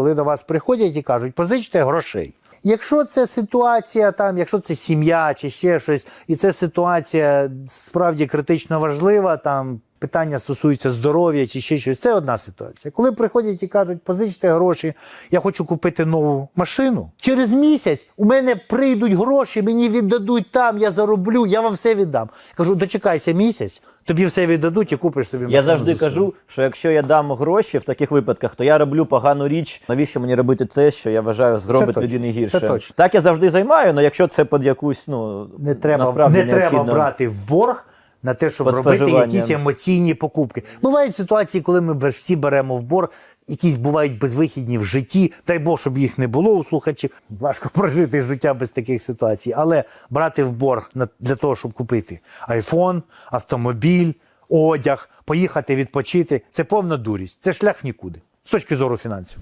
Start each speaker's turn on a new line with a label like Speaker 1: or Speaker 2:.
Speaker 1: коли до вас приходять і кажуть, позичте грошей. Якщо це ситуація, там, якщо це сім'я чи ще щось, і це ситуація справді критично важлива, там питання стосуються здоров'я чи ще щось, це одна ситуація. Коли приходять і кажуть, позичте гроші, я хочу купити нову машину. Через місяць у мене прийдуть гроші, мені віддадуть там, я зароблю, я вам все віддам. Кажу, дочекайся місяць, тобі все віддадуть і купиш собі машину.
Speaker 2: Я завжди
Speaker 1: за
Speaker 2: кажу, що якщо я дам гроші в таких випадках, то я роблю погану річ. Навіщо мені робити це, що я вважаю зробить
Speaker 1: точно,
Speaker 2: людині гірше?
Speaker 1: це точно.
Speaker 2: Так я завжди займаю, але якщо це під якусь, ну
Speaker 1: Не треба,
Speaker 2: насправді
Speaker 1: не треба
Speaker 2: необхідно.
Speaker 1: брати в борг на те, щоб робити якісь емоційні покупки. Бувають ситуації, коли ми всі беремо в борг, якісь бувають безвихідні в житті. Дай Бог, щоб їх не було у слухачів. Важко прожити життя без таких ситуацій. Але брати в борг для того, щоб купити айфон, автомобіль, одяг, поїхати відпочити це повна дурість. Це шлях в нікуди з точки зору фінансів.